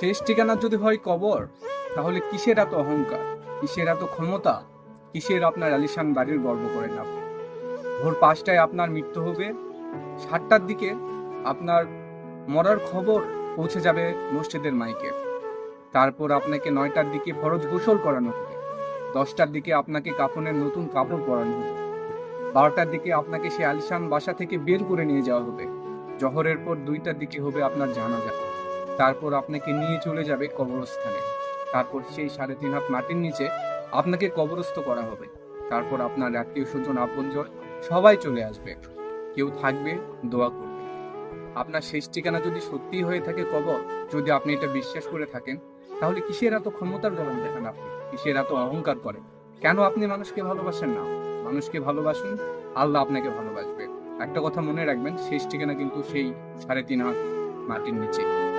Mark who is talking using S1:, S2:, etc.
S1: শেষ ঠিকানা যদি হয় কবর, তাহলে কিসের এত অহংকার? কিসের এত ক্ষমতা? কিসের আপনার আলিশান বাড়ির গর্ব করেন আপনি ভোর পাঁচটায় আপনার মৃত্যু হবে। সাতটার দিকে আপনার মরার খবর পৌঁছে যাবে মসজিদের মাইকে। তারপর আপনাকে নয়টার দিকে ফরজ গোসল করানো হবে। দশটার দিকে আপনাকে কাফনের নতুন কাপড় পরানো হবে। বারোটার দিকে আপনাকে সে আলিশান বাসা থেকে বের করে নিয়ে যাওয়া হবে। জহরের পর দুইটার দিকে হবে আপনার জানাজা। তারপর আপনাকে নিয়ে চলে যাবে কবরস্থানে। তারপর সেই সাড়ে তিন হাত মাটির নিচে আপনাকে কবরস্থ করা হবে। তারপর আপনার আত্মীয় স্বজন, আপনজন সবাই চলে আসবে। কেউ থাকবে, দোয়া করবে। আপনার শেষ ঠিকানা যদি সত্যি হয়ে থাকে কবর, যদি আপনি এটা বিশ্বাস করে থাকেন, তাহলে কিসের এত ক্ষমতার গরম দেখান আপনি? কিসের এত অহংকার করেন? কেন আপনি মানুষকে ভালোবাসেন না? মানুষকে ভালোবাসুন, আল্লাহ আপনাকে ভালোবাসবে। একটা কথা মনে রাখবেন, শেষ ঠিকানা কিন্তু সেই সাড়ে তিন হাত মাটির নিচে।